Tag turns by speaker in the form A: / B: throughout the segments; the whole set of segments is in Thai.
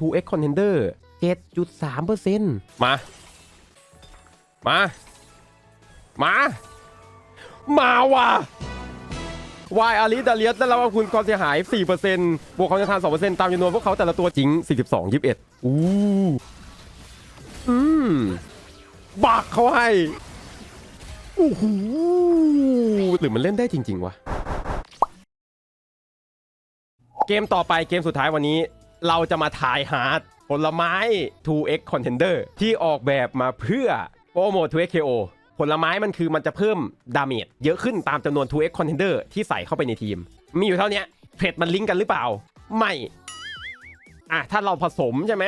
A: 2x contender 7.3%มา มา มา มาว่ะวายอาริดาเลียสได้รับคุณความเสียหาย 4%บวกความต้านทาน2%ตามจำนวนพวกเขาแต่ละตัวจริง 42 21 อู้อืม บักเขาให้โอ้โหหรือมันเล่นได้จริง ๆ วะ เกมต่อไปเกมสุดท้ายวันนี้ เราจะมาทายฮาผลไม้ 2x contender ที่ออกแบบมาเพื่อโปรโมท 2x KO ผลไม้มันคือมันจะเพิ่มดาเมจเยอะขึ้นตามจำนวน 2x contender ที่ใส่เข้าไปในทีม มีอยู่เท่านี้เทรดมันลิงก์กันหรือเปล่า ไม่ อะ ถ้าเราผสมใช่ไหม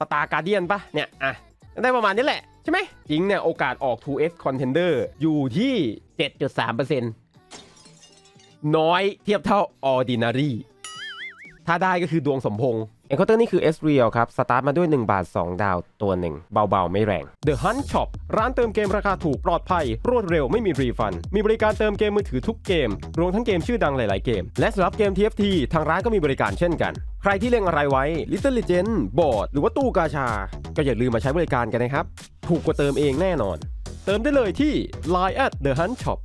A: สตาร์การเดียนปะเนี่ย อะ ได้ประมาณนี้แหละ ใช่ไหมจริงเนี่ย โอกาสออก 2x contender อยู่ที่ 7.3%น้อยเทียบเท่า ordinary ถ้าได้ก็คือดวงสมพงษ์เอ็นเคาน์เตอร์นี่คือ S Real ครับ สตาร์ทมาด้วย 1 บาท 2 ดาวตัวหนึ่ง เบาๆ ไม่แรง The Hunt Shop ร้านเติมเกมราคาถูกปลอดภัย รวดเร็วไม่มีรีฟัน มีบริการเติมเกมมือถือทุกเกม รวมทั้งเกมชื่อดังหลายๆเกม และสำหรับเกม TFT ทางร้านก็มีบริการเช่นกัน ใครที่เล็งอะไรไว้ Little Legend บอร์ดหรือว่าตู้กาชา ก็อย่าลืมมาใช้บริการกันนะครับ ถูกกว่าเติมเองแน่นอน เติมได้เลยที่ Line at The Hunt Shop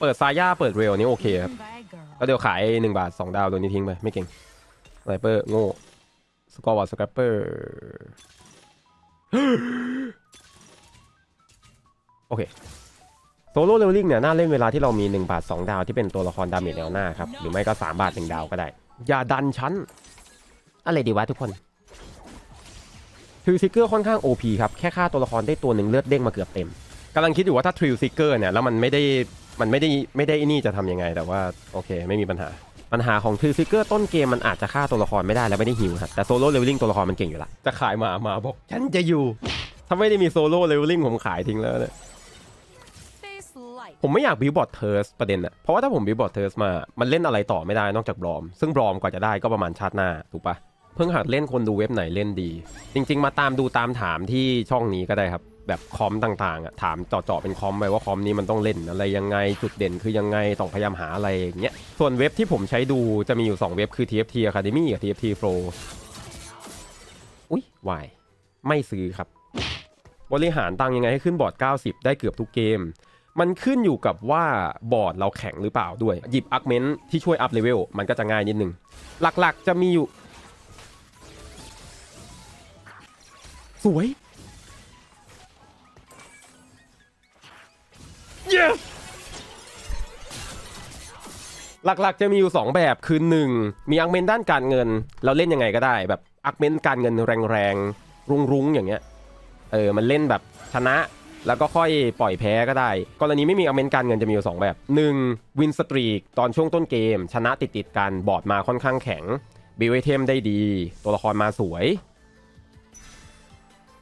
A: เปิดซาย่าเปิดเรลนี่โอเคครับก็เดี๋ยวขาย1บาท2ดาวตัวนี้ทิ้งไปไม่เก่ง ไนเปอร์โง่สกอร์วอร์สแครปเปอร์โอเคโซโล่เลเวลลิ่งเนี่ยน่าเล่นเวลาที่เรามี1บาท2 ดาวที่เป็นตัวละครดาเมจแนวหน้าครับ หรือไม่ก็ 3 บาท 1 ดาวก็ได้ อย่าดันชั้น อะไรดีวะทุกคนทริลซิกเกอร์ค่อนข้าง OP ครับ แค่ฆ่าตัวละครได้ตัวหนึ่งเลือดเด้งมาเกือบเต็มกำลังคิดอยู่ว่าถ้าทริลซิกเกอร์เนี่ยแล้วมันไม่ได้มันไม่ได้ไม่ได้ไอ้นี่จะทำยังไงแต่ว่าโอเคไม่มีปัญหา ปัญหาของทริลซิกเกอร์ต้นเกมมันอาจจะฆ่าตัวละครไม่ได้แล้วไม่ได้ฮิวครับแต่โซโล่เลเวลลิ่งตัวละครมันเก่งอยู่ละจะขายมามาบอกฉันจะอยู่ ถ้าไม่ได้มีโซโล่เลเวลลิ่งผมขายทิ้งแล้วเนี่ย
B: Face light.
A: ผมไม่อยากบิวบอร์ดเทอร์สประเด็นอะเพราะว่าถ้าผมบิวบอร์ดเทอร์สมา มันเล่นอะไรต่อไม่ได้นอกจากบลอม ซึ่งบลอมกว่าจะได้ก็ประมาณชาติหน้าถูกปะเพิ่งหัดเล่นคนดูเว็บไหนเล่นดี จริง ๆ มาตามดูตามถามที่ช่องนี้ก็ได้ครับ แบบคอมต่างๆอะถามเจาะๆเป็นคอมไปว่าคอมนี้มันต้องเล่นอะไรยังไงจุดเด่นคือยังไงต้องพยายามหาอะไรอย่างเงี้ยส่วนเว็บที่ผมใช้ดูจะมีอยู่ 2 เว็บคือ TFT Academy กับ TFT Pro อุ๊ยวายไม่ซื้อครับ บริหารตังยังไงให้ขึ้นบอร์ด 90 ได้เกือบทุกเกม มันขึ้นอยู่กับว่าบอร์ดเราแข็งหรือเปล่าด้วย หยิบอาร์เมนที่ช่วยอัพเลเวลมันก็จะง่ายนิดนึง หลักๆจะมีอยู่ สวย หลักๆ จะมีอยู่ 2 แบบคือ1มีอาร์เมนด้านการเงิน เราเล่นยังไงก็ได้ แบบอาร์เมนการเงินแรงๆ รุงๆ อย่างเงี้ยเออมันเล่นแบบชนะแล้วก็ค่อยปล่อยแพ้ก็ได้ กรณีไม่มีอเมนการเงินจะมีอยู่ 2 แบบ 1. วินสตรีกตอนช่วงต้นเกม ชนะติดติดๆกันบอร์ดมาค่อนข้างแข็งบิวเทมได้ดี ตัวละครมาสวย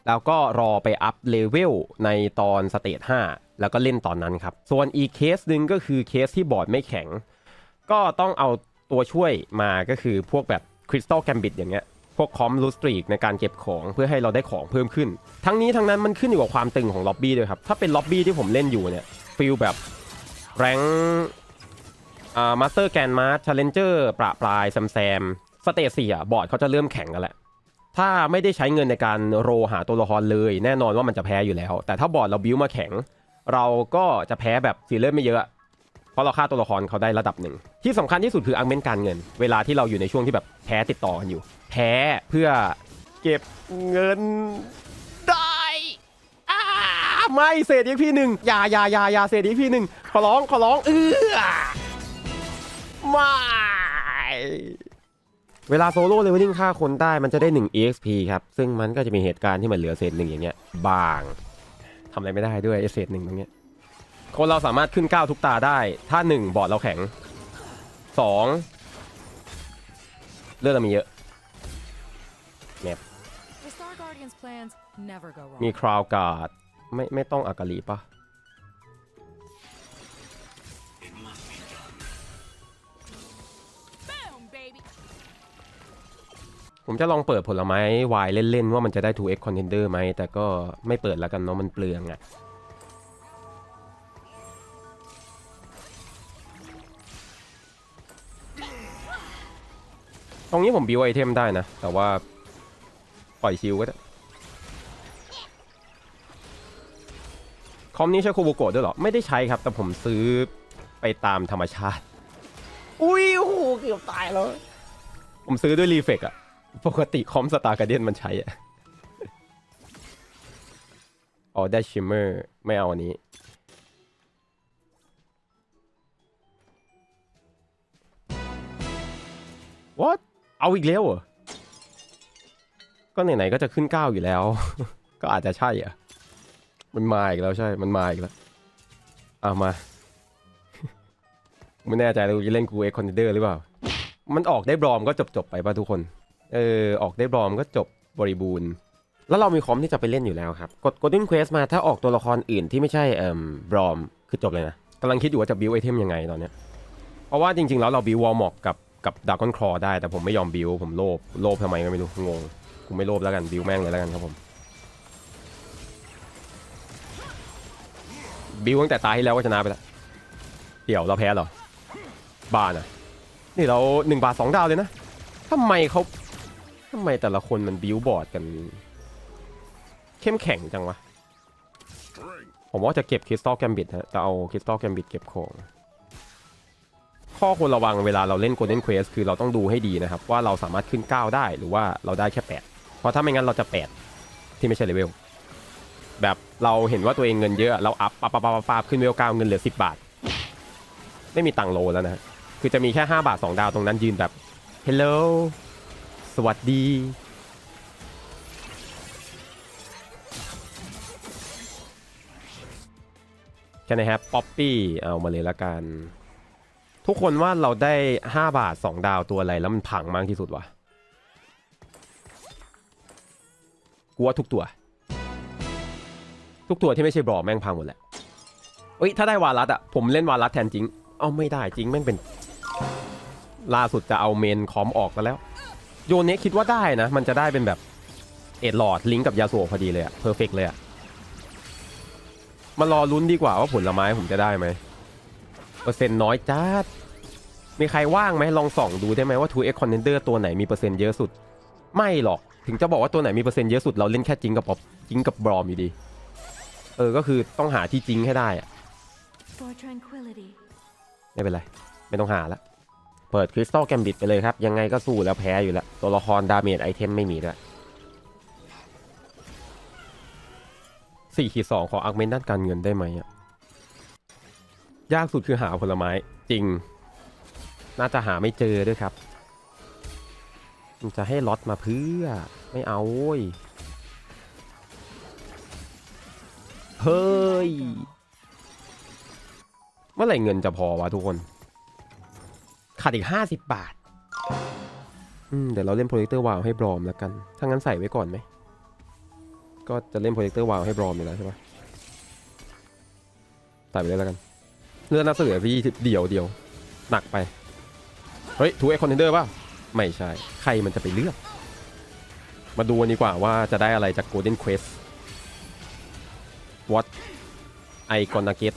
A: แล้วก็รอไปอัพเลเวลในตอนสเตจ5 แล้วก็เล่นตอนนั้นครับ ส่วนอีกเคสหนึ่งก็คือเคสที่บอร์ดไม่แข็ง ก็ต้องเอาตัวช่วยมาก็คือพวกแบบคริสตัลแกมบิ t อย่างเงี้ยพวกคอมลูสตรีกในการเก็บของเพื่อให้เราได้ของเพิ่มขึ้น ทั้งนี้ทั้งนั้นมันขึ้นอยู่กับความตึงของล็อบบี้ด้วยครับ ถ้าเป็นล็อบบี้ที่ผมเล่นอยู่เนี่ยฟิลแบบแรงอ่ามาสเตอร์แกนมาร์ชาเลนเจอร์ประปรายแซมแซมสเตจสี่อะบอร์ดเขาจะเริ่มแข็งกันแหละถ้าไม่ได้ใช้เงินในการโรหาตัวละครเลย แน่นอนว่ามันจะแพ้อยู่แล้ว แต่ถ้าบอร์ดเราบิวมาแข็ง เราก็จะแพ้แบบสีเลือดไม่เยอะ เพราะเราฆ่าตัวละครเขาได้ระดับหนึ่ง ที่สำคัญที่สุดคืออังเมนการเงิน เวลาที่เราอยู่ในช่วงที่แบบแพ้ติดต่อกันอยู่ แพ้เพื่อเก็บเงินได้อ่าไม่เศษอีกพี่หนึ่งอย่าอย่าอย่าอย่าเศษอีกพี่หนึ่งขอร้องขอร้องเออไม่เวลาโซโล่เลเวลลิ่งฆ่าคนได้มันจะได้ 1 exp ครับ ซึ่งมันก็จะมีเหตุการณ์ที่มันเหลือเศษหนึ่งอย่างเงี้ยบางำอะไรไม่ได้ด้วยไอ้เศษหนึ่งตรงเนี้ยคนเราสามารถขึ้นก้าวทุกตาได้ ถ้า 1 บอร์ดเราแข็ง 2 เลือดเรามีเยอะ
B: The Star Guardian's plans never go wrong.
A: มีคราวการ์ดไม่ไม่ต้องอากาลีปะ ผมจะลองเปิดผลไม้วายเล่น ๆ ว่ามันจะได้ 2x contender ไหม แต่ก็ไม่เปิดแล้วกันเนาะมันเปลืองอะตรงนี้ผมบิวไอเทมได้นะ แต่ว่าปล่อยชิวก็ได้ คอมนี้ใช้โคโบโกะด้วยเหรอ ไม่ได้ใช้ครับ แต่ผมซื้อไปตามธรรมชาติ อุ้ยโอ้โหเกือบตายแล้ว ผมซื้อด้วยรีเฟกอะ ปกติคอมสตาร์การเดียนมันใช้อะอ๋อได้ชิมเมอร์ ไม่เอาอันนี้ what เอาอีกแล้วเหรอ ก็ไหนๆก็จะขึ้นเก้าอยู่แล้ว ก็อาจจะใช่อะ มันมาอีกแล้วใช่ มันมาอีกแล้วเอามา ไม่แน่ใจเลยจะเล่นกูเอ็กคอนเดอร์หรือเปล่า มันออกได้บรอมก็จบจบๆไปป่ะทุกคน เออออกได้บอมก็จบบริบูรณ์ แล้วเรามีคอมที่จะไปเล่นอยู่แล้วครับ กด Golden Quest มาถ้าออกตัวละครอื่นที่ไม่ใช่เอ่มบรอมคือจบเลยนะกำลังคิดอยู่ว่าจะบิวไอเทมยังไงตอนเนี้ยเพราะว่าจริงๆ แล้วเราบิววอลมอกกับกับดากอนคลอได้แต่ผมไม่ยอมบิวผมโลภโลภทำไมก็ไม่รู้งงกูไม่โลภแล้วกันบิวแม่งเลยแล้วกันครับผมบิวตั้งแต่ตายที่แล้วก็ชนะไปแล้วเดี๋ยวเราแพ้เหรอบาน่ะนี่เราหนึ่งบาทสองดาวเลยนะทำไมเขาำไมแต่ละคนมันบิวบอร์ดกัน เข้มแข็งจังวะ ผมว่าจะเก็บคริสตัลแกมบิดฮะแต่เอาคริสตัลแกมบิดเก็บของข้อควรระวังเวลาเราเล่น Golden Quest คือเราต้องดูให้ดีนะครับ ว่าเราสามารถขึ้น 9 ได้หรือว่าเราได้แค่ 8 เพราะถ้าไม่งั้นเราจะ 8 ที่ไม่ใช่เลเวลแบบเราเห็นว่าตัวเองเงินเยอะเราอัพปับปับปับปับปับขึ้นเลเวล9เงินเหลือ 10 บาท ไม่มีตังโลแล้วนะฮะคือจะมีแค่ 5 บาท 2 ดาวตรงนั้นยืนแบบ Hello สวัสดี แค่ไหนครับป๊อปปี้เอามาเลยละกัน ทุกคนว่าเราได้ 5 บาท 2 ดาวตัวอะไรแล้วมันพังมากที่สุดวะกูว่าทุกตัว ทุกตัวที่ไม่ใช่บอแม่งพังหมดแหละเอ้ยถ้าได้วารัสอะผมเล่นวารัสแทนจริง เอาไม่ได้จริงแม่งเป็น ล่าสุดจะเอาเมนคอมออกแล้ว โยนเนี้ยคิดว่าได้นะ มันจะได้เป็นแบบเอ็ดหลอดลิงก์กับยาสูบพอดีเลยอะเพอร์เฟกเลยอะมารอลุ้นดีกว่าว่าผลไม้ผมจะได้ไหมเปอร์เซ็นต์น้อยจัดมีใครว่างไหมลองส่องดูได้ไหมว่า 2x contender ตัวไหนมีเปอร์เซ็นต์เยอะสุด ไม่หรอกถึงจะบอกว่าตัวไหนมีเปอร์เซ็นต์เยอะสุดเราเล่นแค่จิงกับป๊อปจิงกับบรอมอยู่ดี เออก็คือต้องหาที่จิงให้ได้อะ
C: For tranquility.
A: ไม่เป็นไร ไม่ต้องหาละ เปิดคริสตัลแกมบิดไปเลยครับ ยังไงก็สู้แล้วแพ้อยู่แล้ว ตัวละครดาเมจไอเทมไม่มีด้วยสี่ขีดสองขออาร์เมนด้านการเงินได้ไหมอะยากสุดคือหาผลไม้จริง น่าจะหาไม่เจอด้วยครับมันจะให้ล็อตมาเพื่อ ไม่เอาโว้ยเฮ้ย เมื่อไหร่เงินจะพอวะทุกคน ขาดอีกห้าสิบบาท อืมเดี๋ยวเราเล่นโปรเจคเตอร์วาวให้บรอมแล้วกัน ถ้างั้นใส่ไว้ก่อนไหม ก็จะเล่นโปรเจคเตอร์วาวให้บรอมอยู่แล้วใช่ปะใส่ไปเลยแล้วกัน เลือกนักเสือพี่เดี่ยวเดียว หนักไป เฮ้ยทูเอ็กคอนเทนเดอร์ป่ะ ไม่ใช่ ใครมันจะไปเลือก มาดูกันดีกว่าว่าจะได้อะไรจาก Golden Quest What I gonna get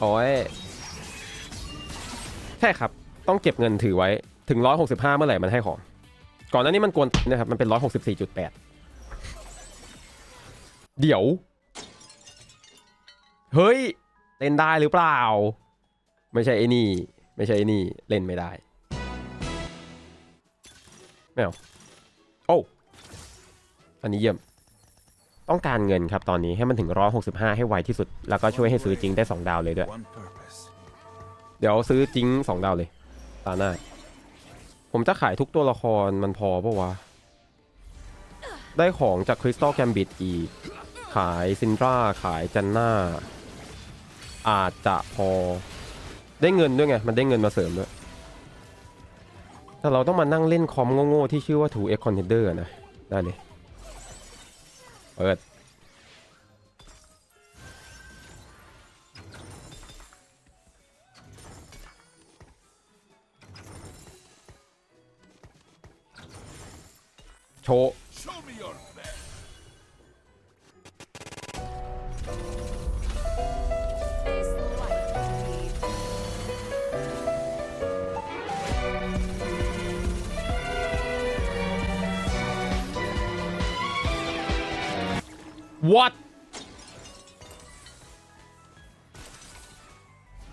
A: โอ้ยใช่ครับ ต้องเก็บเงินถือไว้ถึง 165 เมื่อไหร่มันให้ของ ก่อนหน้านี้มันกวนนะครับ มันเป็น 164.8 เดี๋ยว เฮ้ย เล่นได้หรือเปล่า ไม่ใช่ไอ้นี่ ไม่ใช่ไอ้นี่ เล่นไม่ได้ ไม่เอาโอ้ อันนี้เยี่ยม ต้องการเงินครับตอนนี้ให้มันถึง 165 ให้ไวที่สุด แล้วก็ช่วยให้ซื้อจริงได้ 2 ดาวเลยด้วย เดี๋ยวซื้อจริง 2 ดาวเลยตาหน้า ผมจะขายทุกตัวละครมันพอปะวะ ได้ของจากคริสตัลแกมบิดอีก ขายซินดราขายจันน่า อาจจะพอ ได้เงินด้วยไง มันได้เงินมาเสริมด้วย แต่เราต้องมานั่งเล่นคอมโง่ๆที่ชื่อว่า 2x contender อะนะ ได้เลย เปิดโชว์ what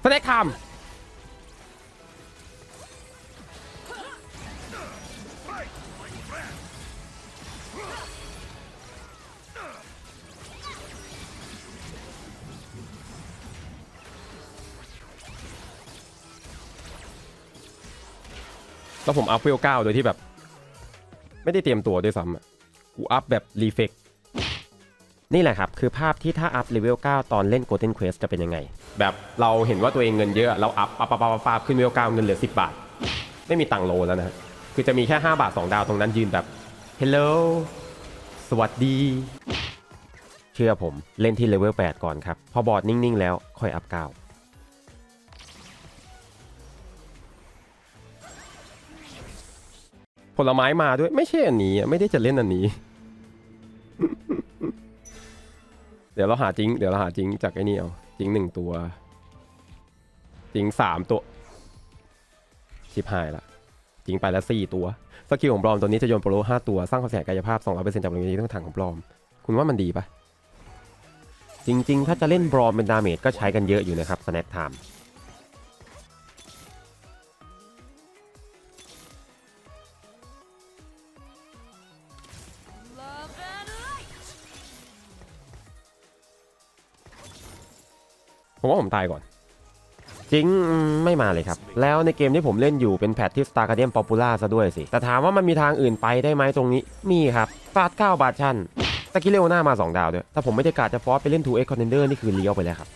A: สเน็กทม์แล้วผมอัพเวลเก้าโดยที่แบบ ไม่ได้เตรียมตัวด้วยซ้ำอะกูอัพแบบรีเฟก นี่แหละครับ คือภาพที่ถ้าอัพเลเวล 9 ตอนเล่น Golden Quest จะเป็นยังไง แบบเราเห็นว่าตัวเองเงินเยอะ เราอัพปับปับปับปับขึ้นเลเวล 9 เงินเหลือ 10 บาท ไม่มีตังโลแล้วนะคือจะมีแค่ 5 บาท 2 ดาวตรงนั้นยืนแบบ Hello สวัสดี เชื่อผมเล่นที่เลเวล 8 ก่อนครับ พอบอร์ดนิ่ง ๆ แล้วค่อยอัพ9ผลไม้มาด้วยไม่ใช่อันนี้ไม่ได้จะเล่นอันนี้ เดี๋ยวเราหาจิง เดี๋ยวเราหาจิงจากไอ้นี่เอาจิงหนึ่งตัว จิงสามตัว ชิบหายละ จิงไปแล้วสี่ตัว สกิลของปลอมตัวนี้จะโยนโปรโลห้าตัว สร้างความเสียหายกายภาพ200%จากบริเวณทั้งถังของปลอม คุณว่ามันดีปะจริง ๆ ถ้าจะเล่นบลอมเป็นดาเมจก็ใช้กันเยอะอยู่นะครับสแน็คไทม์ ผมว่าผมตายก่อน จริงไม่มาเลยครับ แล้วในเกมที่ผมเล่นอยู่เป็นแพทที่ Star Guardian Popular ซะด้วยสิ แต่ถามว่ามันมีทางอื่นไปได้ไหมตรงนี้ มีครับฟาด9บาทชันตะกี้เลวหน้ามา 2 ดาวด้วยถ้าผมไม่ได้กาจะฟอสไปเล่น 2X Contender นี่คือเลี้ยวไปแล้วครับ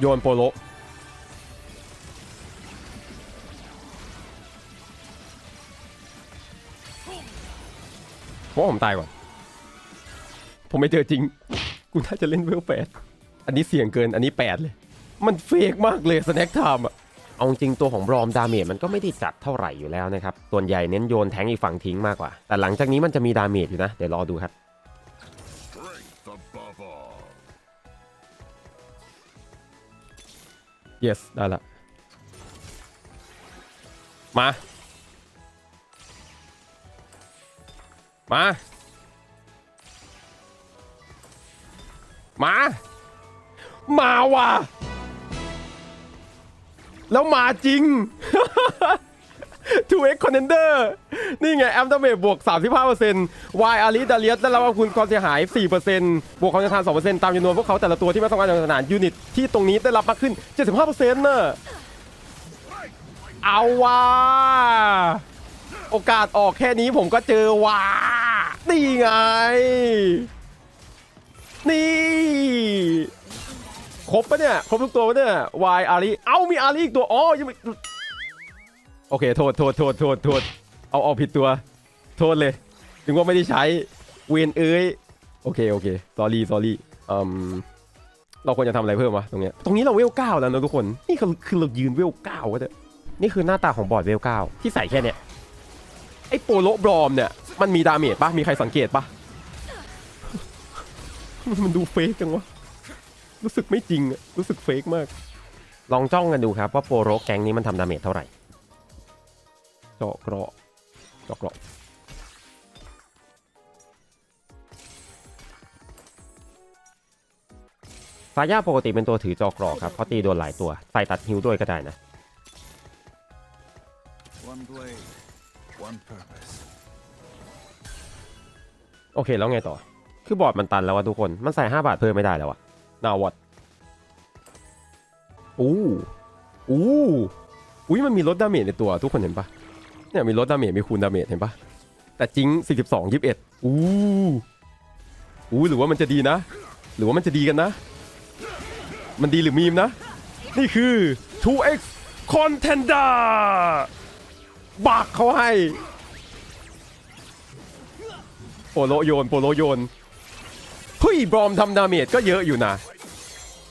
A: โยนโปโล ว่าผมตายก่อน ผมไม่เจอจริง กูน่าจะเล่นเวลแปดอันนี้เสี่ยงเกิน อันนี้แปดเลย มันเฟกมากเลยสแน็คไทม์อะเอาจริงตัวของบรอมดาเมจมันก็ไม่ได้จัดเท่าไหร่อยู่แล้วนะครับ ส่วนใหญ่เน้นโยนแทงค์อีกฝั่งทิ้งมากกว่า แต่หลังจากนี้มันจะมีดาเมจอยู่นะ เดี๋ยวรอดูครับ
D: Strength above all.
A: yes ได้ละ มา มา มา มาว่ะ แล้วมาจริง 2x contender นี่ไง แอมดาเมจบวก 35% y อาริดาเลียสได้รับคุณความเสียหาย 4%บวกความต้านทาน 2%ตามจำนวนพวกเขาแต่ละตัวที่ไม่ต้องการสนามยูนิตที่ตรงนี้ได้รับมากขึ้น 75%น่ะเอาว่ะโอกาสออกแค่นี้ผมก็เจอว่ะ นี่ไง นี่ ครบปะเนี่ย ครบทุกตัวปะเนี่ย y อาริเอ้ามีอาริอีกตัว อ๋อ ยังไม่โอเค โทษ โทษ โทษ โทษ โทษ เอาเอาผิดตัว โทษเลย ถึงว่าไม่ได้ใช้ เวนเอ้ย โอเค โอเค s อรี่ s อรี่อืมเราควรจะทำอะไรเพิ่มวะตรงเนี้ย ตรงนี้เราเวลเก้าแล้วนะทุกคน นี่คือคือเรายืนเวลเก้าก็ได้นี่คือหน้าตาของบอร์ดเวลเก้าที่ใส่แค่เนี้ยไอ้โปโลบรอมเนี่ย มันมีดาเมจปะมีใครสังเกตปะมันดูเฟกจังวะ รู้สึกไม่จริงอะรู้สึกเฟกมาก ลองจ้องกันดูครับว่าโปโรแก๊งนี้มันทำดาเมจเท่าไหร่เจาะเกราะเจาะเกราะซาย่าปกติเป็นตัวถือจอเกราะครับเพราะตีโดนหลายตัว ใส่ตัดฮิวด้วยก็ได้นะ
D: One blade, one purpose.
A: โอเคแล้วไงต่อ คือบอร์ดมันตันแล้ววะทุกคน มันใส่ 5 บาทเพิ่มไม่ได้แล้วอะนาวอตอู้อู้อุ้ยมันมีลดดาเมจในตัวทุกคนเห็นปะเนี่ยมีลดดาเมจมีคูณดาเมจเห็นปะแต่จริง 42 21อู้อู้หรือว่ามันจะดีนะ หรือว่ามันจะดีกันนะ มันดีหรือมีมนะ นี่คือ 2x contender บักเขาให้ ปโลโยนโปโลโยนเฮ้ยบอมทำดาเมจก็เยอะอยู่นะ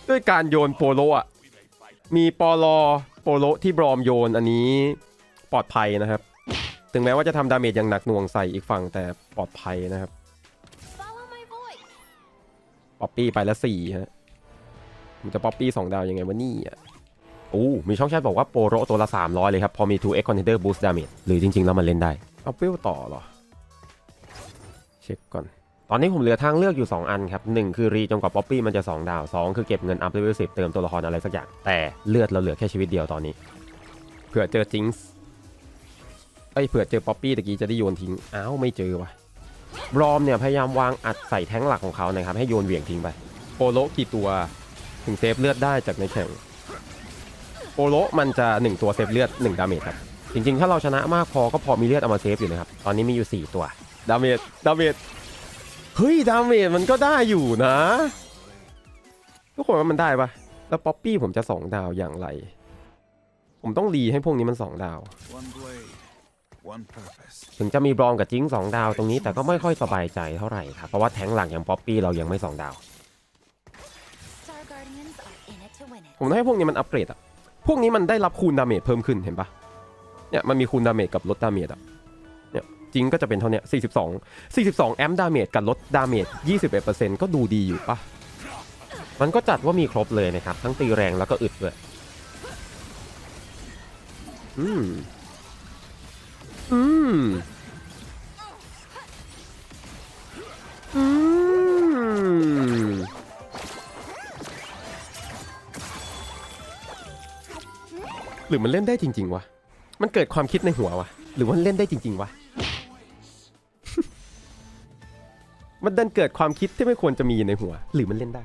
A: ด้วยการโยนโปโลอะ มีปอลอโปโลที่บอมโยนอันนี้ปลอดภัยนะครับ ถึงแม้ว่าจะทำดาเมจอย่างหนักหน่วงใส่อีกฝั่งแต่ปลอดภัยนะครับป๊อปปี้ไปล้วสี่ฮะมันจะป๊อปปี้สองดาวยังไงวะนี่อะโอ้มีช่องแชทบอกว่าโปรโรตัวละ 300 เลยครับ พอมี 2x contender boost damage หรือจริง ๆ แล้วมันเล่นได้ เอาเปรี้วต่อเหรอ เช็คก่อน ตอนนี้ผมเหลือทางเลือกอยู่ 2 อันครับ 1 คือรีจนกว่าป๊อปปี้มันจะ 2 ดาว 2 คือเก็บเงินอัพเลเวล10เติมตัวละครอะไรสักอย่าง แต่เลือดเราเหลือแค่ชีวิตเดียวตอนนี้ เผื่อเจอจิงส์เอ้ยเผื่อเจอป๊อปปี้ตะกี้จะได้โยนทิ้ง อ้าวไม่เจอวะบรอมเนี่ยพยายามวางอัดใส่แท้งหลักของเขานะครับให้โยนเหวี่ยงทิ้งไปโปโลกี่ตัวถึงเซฟเลือดได้จากในแข่งโปโลมันจะ 1 ตัวเซฟเลือด 1 ดาเมจครับ จริงๆ ถ้าเราชนะมากพอก็พอมีเลือดเอามาเซฟอยู่นะครับ ตอนนี้มีอยู่ 4 ตัว ดาเมจดาเมจเฮ้ยดาเมจมันก็ได้อยู่นะ ทุกคนว่ามันได้ปะแล้วป๊อปปี้ผมจะ2ดาวอย่างไร ผมต้องรีให้พวกนี้มัน2ดาว
D: One blade, one purpose.
A: ถึงจะมีบรอมกับจิ้ง2ดาวตรงนี้แต่ก็ไม่ค่อยสบายใจเท่าไหร่ครับเพราะว่าแทงค์หลักอย่างป๊อปปี้เรายังไม่2ดาว
B: Star Guardians are in it to win it.
A: ผมต้องให้พวกนี้มันอัปเกรดอะพวกนี้มันได้รับคูณดาเมจเพิ่มขึ้นเห็นปะเนี่ยมันมีคูณดาเมจกับลดดาเมจอะเนี่ย จริงก็จะเป็นเท่าเนี้ย42 42 แอมป์ดาเมจกับลดดาเมจ21%ก็ดูดีอยู่ปะมันก็จัดว่ามีครบเลยนะครับ ทั้งตีแรงแล้วก็อึดด้วยอืม อืม อืม หรือมันเล่นได้จริง ๆ วะ มันเกิดความคิดในหัววะ หรือว่ามันเล่นได้จริง ๆ วะ มันดันเกิดความคิดที่ไม่ควรจะมีในหัว หรือมันเล่นได้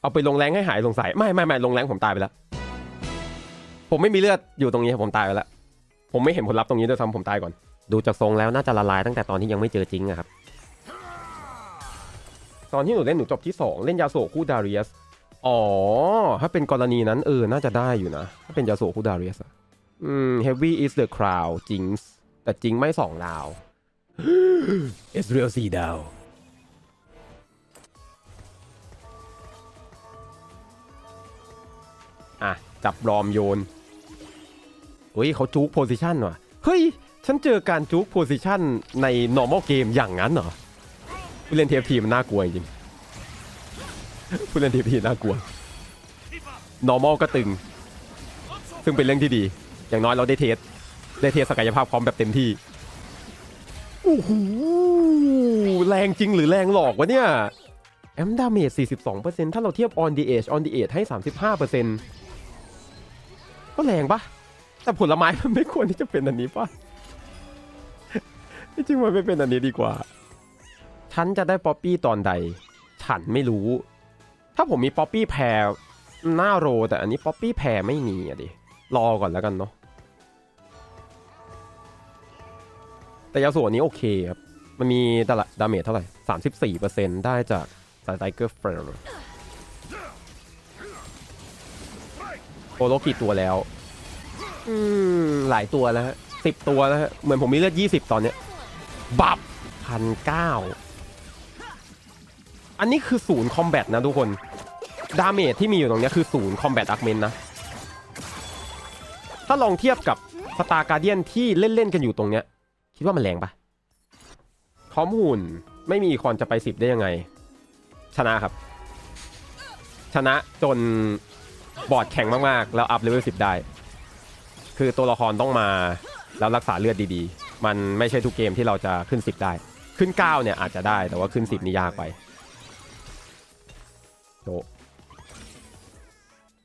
A: เอาไปลงแรงให้หายสงสัย ไม่ไม่ไม่ลงแรงผมตายไปแล้ว ผมไม่มีเลือดอยู่ตรงนี้ผมตายไปแล้ว ผมไม่เห็นผลลัพธ์ตรงนี้ด้วยซ้ำผมตายก่อน ดูจากทรงแล้วน่าจะละลายตั้งแต่ตอนที่ยังไม่เจอจริงอะครับ ตอนที่หนูเล่นหนูจบที่สองเล่นยาโซคู่ดาริอัส อ๋อ ถ้าเป็นกรณีนั้นเออ น่าจะได้อยู่นะ ถ้าเป็นยาโซคุดาเรียสอะอืม heavy is the crown จิงส์แต่จริงไม่สองดาว เอสเรียลสี่ดาว จับรอมโยนเฮ้ยเขาจู๊กโพซิชันว่ะ เฮ้ย ฉันเจอการจู๊กโพซิชันใน normal game อย่างนั้นเหรอผู้เล่นเทปทีมันน่ากลัวจริงผู้เล่นเทีพีน่ากลัว normal ก็ตึง ซึ่งเป็นเรื่องที่ดี อย่างน้อยเราได้เทสได้เทสศักยภาพพร้อมแบบเต็มที่โอ้โหแรงจริงหรือแรงหลอกวะเนี่ยแอมดาเมจ42%ถ้าเราเทียบ on the edge on the edge ให้ 35% ก็แรงปะแต่ผลไม้มันไม่ควรที่จะเป็นอันนี้ปะจริงมันไม่เป็นอันนี้ดีกว่า ฉันจะได้ป๊อปปี้ตอนใด ฉันไม่รู้ ถ้าผมมีป๊อปปี้แพรหน้าโร แต่อันนี้ป๊อปปี้แพรไม่มีอะดิ รอก่อนแล้วกันเนาะ แต่ยาสูอันนี้โอเคครับ มันมีดาละดาเมจเท่าไหร่ 34%ได้จากสายไทเกอร์เฟร โอโลกี่ตัวแล้ว อืมหลายตัวแล้วฮะสิบตัวแล้วฮะเหมือนผมมีเลือด20ตอนเนี้ย บับพันเก้าอันนี้คือศูนย์คอมแบทนะทุกคน ดาเมจที่มีอยู่ตรงเนี้ยคือศูนย์คอมแบทอาร์เมนนะ ถ้าลองเทียบกับสตาร์การเดียนที่เล่น ๆ กันอยู่ตรงเนี้ย คิดว่ามันแรงปะพร้อมหุ่นไม่มีคอนจะไปสิบได้ยังไง ชนะครับ ชนะจน บอร์ดแข็งมากๆ แล้วอัพเลเวลสิบได้ คือตัวละครต้องมาแล้วรักษาเลือดดีๆ มันไม่ใช่ทุกเกมที่เราจะขึ้น 10 ได้ ขึ้น 9 เนี่ยอาจจะได้แต่ว่าขึ้น 10 นี่ยากไปโด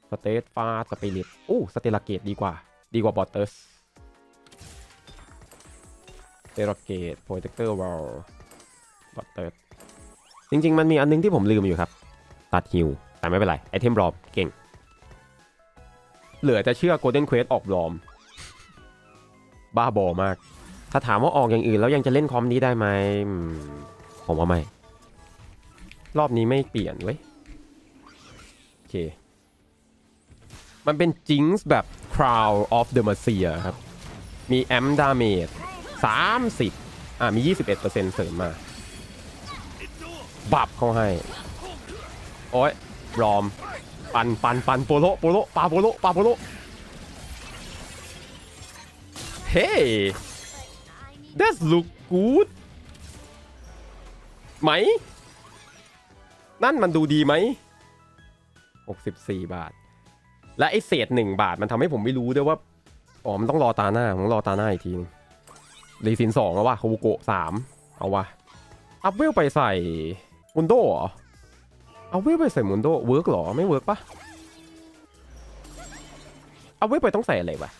A: สเตทฟาสปิริตอู้สเตลเกตดีกว่า ดีกว่าบอตเตอร์สเตลเกตโปรเทคเตอร์วอลบอตเตอร์จริงๆ มันมีอันนึงที่ผมลืมอยู่ครับ ตัดฮิวแต่ไม่เป็นไร ไอเทมบลอมเก่ง เหลือจะเชื่อ Golden Quest ออกบลอม บ้าบอมาก ถ้าถามว่าออกอย่างอื่นแล้วยังจะเล่นคอมนี้ได้ไหมผมว่าไม่ รอบนี้ไม่เปลี่ยนเว้ย โอเค มันเป็นจิงส์แบบ Crown of the m a c i a ครับ มีแอมดาเมจ30 อ่ามี 21%เสริมมา บับเข้าให้ โอ้ยรอม ปันปันปันโปโลโปโลปาโปโลปาโปโลเฮ้ that's look good ไหม นั่นมันดูดีไหม 64 บาท และไอ้เศษหนึ่งบาทมันทำให้ผมไม่รู้ด้วยว่า อ๋อ มันต้องรอตาหน้าผมต้องรอตาหน้าอีกทีนึงรีซินสองแล้วว่ะคาบุโกะสามเอาวะอัพเวลไปใส่มุนโดเหรอ เอาเวลไปใส่มุนโดเวิร์กเหรอไม่เวิร์กปะเอาเวลไปต้องใส่อะไรวะ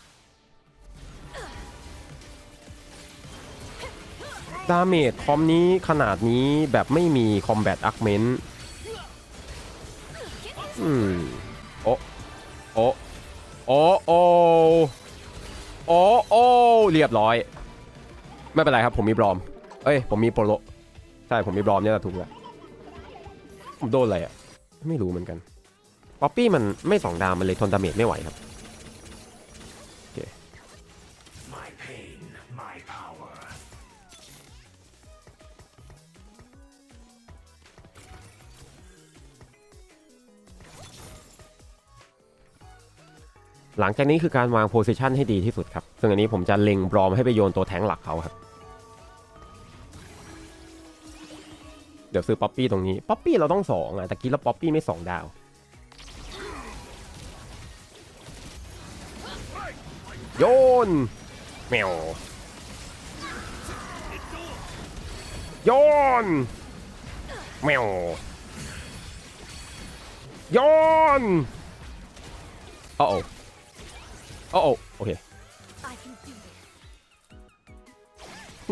A: ดาเมจคอมนี้ขนาดนี้แบบไม่มีคอมแบทอาร์เมนต์อืมโอะโอะโอะโอโอะโอเรียบร้อย ไม่เป็นไรครับผมมีบรอม เอ้ย ผมมีโปโล ใช่ ผมมีบรอมเนี่ยแหละถูกแล้ว ผมโดนอะไรอะไม่รู้เหมือนกัน ป๊อปปี้มันไม่สองดาวมันเลยทนดาเมจไม่ไหวครับโอเคหลังจากนี้คือการวางโพซิชันให้ดีที่สุดครับ ซึ่งอันนี้ผมจะเล็งบรอมให้ไปโยนตัวแทงค์หลักเขาครับ ดี๋ยวซื้อป๊อปปี้ตรงนี้ ป๊อปปี้เราต้องสองอะ ตะกี้แล้วป๊อปปี้ไม่สองดาว โยนแมวโยนแมวโยนโอ้โอ้โอ้โอ้โอเค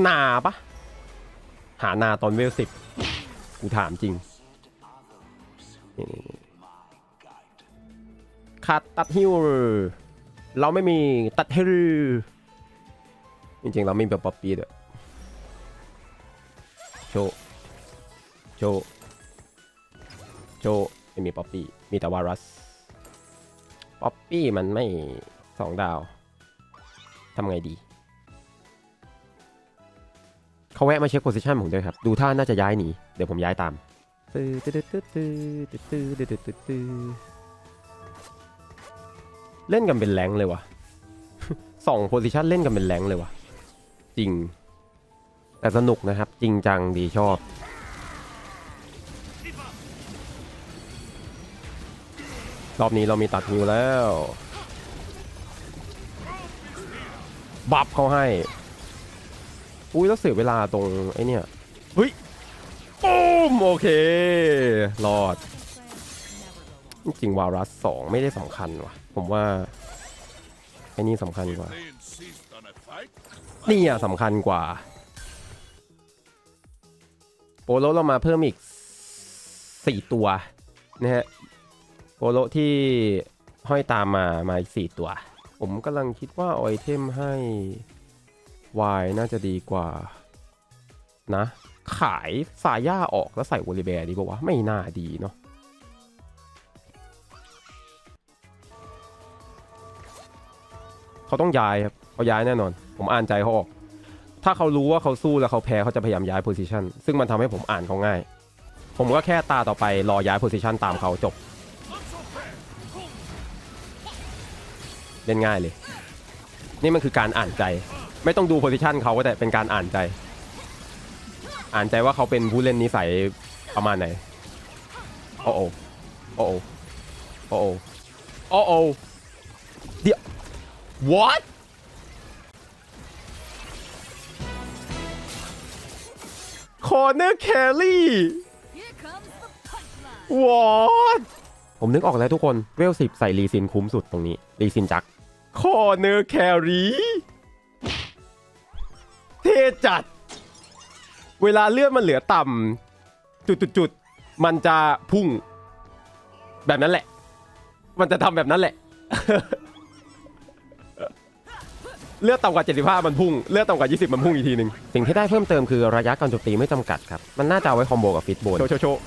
A: นาปะหานาตอนเวลสิบ กูถามจริงขาดตัดฮิวเราไม่มีตัดฮิวจริงๆ เราไม่มีแบบป๊อปปี้ด้วยโชโชโชไม่มีป๊อปปี้มีแต่วารัสป๊อปปี้มันไม่สองดาวทำไงดี เขาแวะมาเช็คโพซิชันผมด้วยครับ ดูท่าน่าจะย้ายหนี เดี๋ยวผมย้ายตามตื้อตื้อตื้อตื้อตื้อตื้อตื้อตื้อตื้อเล่นกันเป็นแรงเลยวะสองโพซิชันเล่นกันเป็นแรงเลยวะจริง แต่สนุกนะครับ จริงจังดีชอบรอบนี้เรามีตัดฮิวแล้ว บัฟเขาให้ อุ้ยแล้วเสียเวลาตรงไอ้เนี่ยเฮ้ยปุ้มโอเครอด จริงวารัสสองไม่ได้สำคัญว่ะ ผมว่าไอ้นี่สำคัญกว่านี่อะสำคัญกว่า โปโลเรามาเพิ่มอีกสี่ตัวนะฮะโปโลที่ห้อยตามมามาอีกสี่ตัว ผมกำลังคิดว่าไอยเทมให้ วายน่าจะดีกว่า นะ ขายสายย่าออกแล้วใส่วอลิเบร์ดีป่าวะไม่น่าดีเนาะเขาต้องย้ายครับเขาย้ายแน่นอน ผมอ่านใจเขาออก ถ้าเขารู้ว่าเขาสู้แล้วเขาแพ้เขาจะพยายามย้ายโพซิชันซึ่งมันทำให้ผมอ่านเขาง่าย ผมก็แค่ตาต่อไปรอย้ายโพซิชันตามเขาจบเล่นง่ายเลย นี่มันคือการอ่านใจ ไม่ต้องดูโพซิชันเขาก็แต่เป็นการอ่านใจ อ่านใจว่าเขาเป็นผู้เล่นนิสัยประมาณไหน โอ้โอโอ้โอ้โอ้โอโอ้เดี๋ยว what คอร์เนอร์แครี่
B: Here comes the punchline.
A: what ผมนึกออกแล้วทุกคน เวลสิบใส่รีซินคุ้มสุดตรงนี้ รีซินจักคอร์เนอร์แครี เท่จัด เวลาเลือดมันเหลือต่ำจุดๆๆมันจะพุ่ง แบบนั้นแหละ มันจะทำแบบนั้นแหละ เลือดต่ำกว่า 75 มันพุ่ง เลือดต่ำกว่า 20 มันพุ่งอีกทีหนึ่งสิ่งที่ได้เพิ่มเติมคือระยะการโจมตีไม่จำกัดครับ มันน่าจะเอาไว้คอมโบกับฟิตโบนโชว์โชว์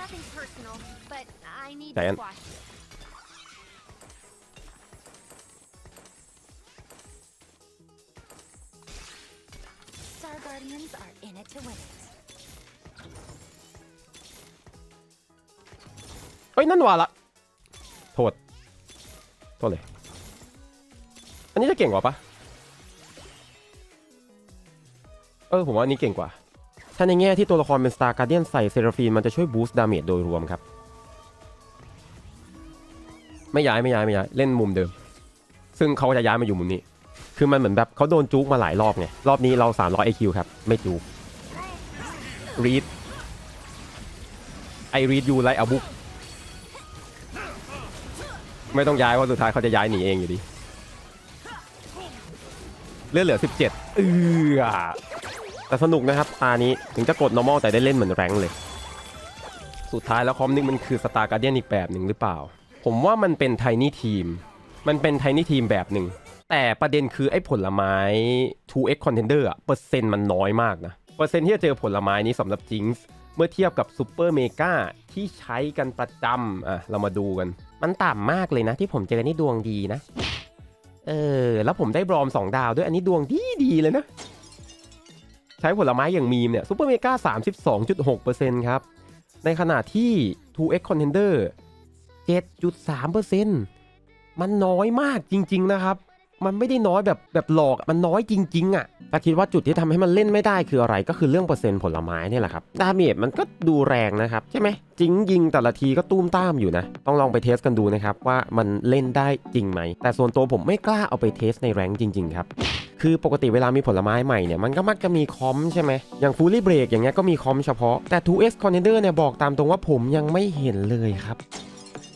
B: Nothing personal, but I need
A: Diane.
B: to squash Guardians are in it to win it.
A: เฮ้ย นั่นวาละ โทษ โทษเลย อันนี้จะเก่งกว่าปะเออ ผมว่าอันนี้เก่งกว่า ถ้าในแง่ที่ตัวละครเป็น Star Guardian ใส่เซราฟีนมันจะช่วยบูสต์ดาเมจโดยรวมครับ ไม่ย้ายไม่ย้ายไม่ย้าย เล่นมุมเดิม ซึ่งเขาจะย้ายมาอยู่มุมนี้ คือมันเหมือนแบบเขาโดนจุกมาหลายรอบไง รอบนี้เรา 300 IQ ครับ ไม่จุกรีดไอรีดยูไลเอาบุกไม่ต้องย้ายเพราะสุดท้ายเขาจะย้ายหนีเองอยู่ดีเลือดเหลือ 17 เออแต่สนุกนะครับ ตานี้ถึงจะกด normal แต่ได้เล่นเหมือนแรงค์เลย สุดท้ายแล้วคอมนี่มันคือสตาร์การเดียนอีกแบบหนึ่งหรือเปล่า ผมว่ามันเป็นไทนี่ทีม มันเป็นไทนี่ทีมแบบหนึ่ง แต่ประเด็นคือไอ้ผลไม้ 2x contender อะเปอร์เซ็นต์มันน้อยมากนะ เปอร์เซ็นต์ที่จะเจอผลไม้นี้สำหรับจิงส์เมื่อเทียบกับซูเปอร์เมกาที่ใช้กันประจำอะเรามาดูกัน มันต่ำมากเลยนะ ที่ผมเจอนี่ดวงดีนะ เออ แล้วผมได้บรอม 2 ดาวด้วยอันนี้ดวงดีดีเลยนะ ใช้ผลไม้อย่างมีมเนี่ยซูเปอร์เมกา32.6%ครับ ในขณะที่ 2x contender 7.3%มันน้อยมากจริง ๆ นะครับ มันไม่ได้น้อยแบบแบบหลอกมันน้อยจริงๆอะแต่คิดว่าจุดที่ทำให้มันเล่นไม่ได้คืออะไรก็คือเรื่องเปอร์เซ็นต์ผลไม้นี่แหละครับดาเมจมันก็ดูแรงนะครับใช่ไหมจริงยิงแต่ละทีก็ตุ้มต้ามอยู่นะ ต้องลองไปเทสกันดูนะครับว่ามันเล่นได้จริงไหม แต่ส่วนตัวผมไม่กล้าเอาไปเทสในแรงจริง ๆ ครับคือปกติเวลามีผลไม้ใหม่เนี่ยมันก็มักจะมีคอมใช่ไหมอย่างฟูลี่เบรกอย่างเงี้ยก็มีคอมเฉพาะแต่ 2x contender เนี่ยบอกตามตรงว่าผมยังไม่เห็นเลยครับ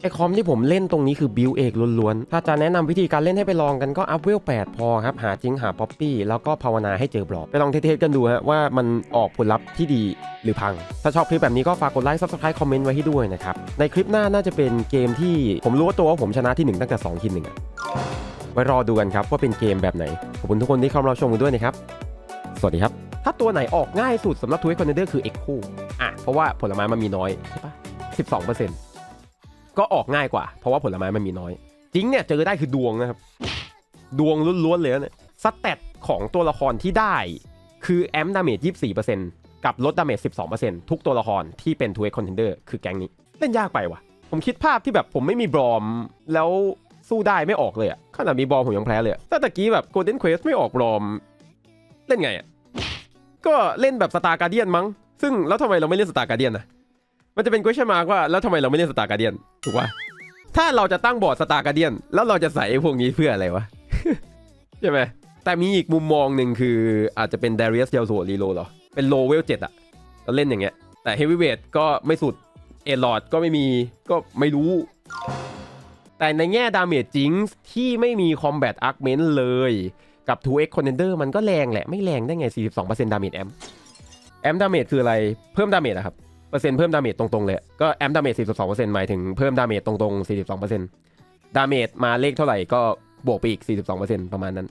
A: ไอคอมที่ผมเล่นตรงนี้คือบิวเอกล้วนๆ ถ้าจะแนะนำวิธีการเล่นให้ไปลองกันก็อัพเวล8พอครับ หาจริงหาป๊อปปี้แล้วก็ภาวนาให้เจอบล็อก ไปลองเทสกันดูฮะว่ามันออกผลลัพธ์ที่ดีหรือพัง ถ้าชอบคลิปแบบนี้ก็ฝากกดไลค์ซับสไครต์คอมเมนต์ไว้ให้ด้วยนะครับ ในคลิปหน้าน่าจะเป็นเกมที่ผมรู้ว่าตัวว่าผมชนะที่ 1 ตั้งแต่2ทีหนึ่งอะไว้รอดูกันครับว่าเป็นเกมแบบไหน ขอบคุณทุกคนที่เข้ามารับชมกันด้วยนะครับ สวัสดีครับ ถ้าตัวไหนออกง่ายสุดสำหรับทูเอ็กคอนเนเดอร์คือ Echo อะเพราะว่าผลไม้มันมีน้อยใช่ปะ12% ก็ออกง่ายกว่า เพราะว่าผลไม้มันมีน้อย จริงเนี่ยเจอได้คือดวงนะครับ ดวงล้วนๆเลยนะเนี่ยสเตตของตัวละครที่ได้คือแอมดาเมจ24%กับลดดาเมจ12%ทุกตัวละครที่เป็นทูเอ็กคอนเทนเดอร์คือแก๊งนี้ เล่นยากไปว่ะ ผมคิดภาพที่แบบผมไม่มีบรอมแล้วสู้ได้ไม่ออกเลยอะขนาดมีบอมผมยังแพ้เลยแต่ตะกี้แบบโกลเด้นเควสไม่ออกบรอม เล่นไงอะก็เล่นแบบสตาร์การเดียนมั้ง ซึ่งแล้วทำไมเราไม่เล่นสตาร์การเดียนนะ มันจะเป็น question mark ว่าแล้วทำไมเราไม่เล่นสตาร์การเดียนถูกปะถ้าเราจะตั้งบอร์ดสตาร์การเดียนแล้วเราจะใส่ไอ้พวกนี้เพื่ออะไรวะ ใช่ไหมแต่มีอีกมุมมองหนึ่งคืออาจจะเป็น Darius เ e ลโซรีโลหรอ เป็นโลเวล7อะแล้วเล่นอย่างเงี้ย แต่ Heavyweight ก็ไม่สุดเอลอดก็ไม่มีก็ไม่รู้ แต่ในแง่ดาเมจจิงที่ไม่มี Combat Augment เลยกับ 2x Contender มันก็แรงแหละ ไม่แรงได้ไง 42%ดาเมจแอมแอมดาเมจคืออะไรเพิ่มดาเมจอะครับ เปอร์เซ็นต์เพิ่มดาเมจตรงๆเลย ก็แอมดาเมจ42เปอร์เซ็นต์หมายถึงเพิ่มดาเมจตรงๆ42เปอร์เซ็นต์ดาเมจมาเลขเท่าไหร่ก็บวกไปอีก42เปอร์เซ็นต์ประมาณนั้น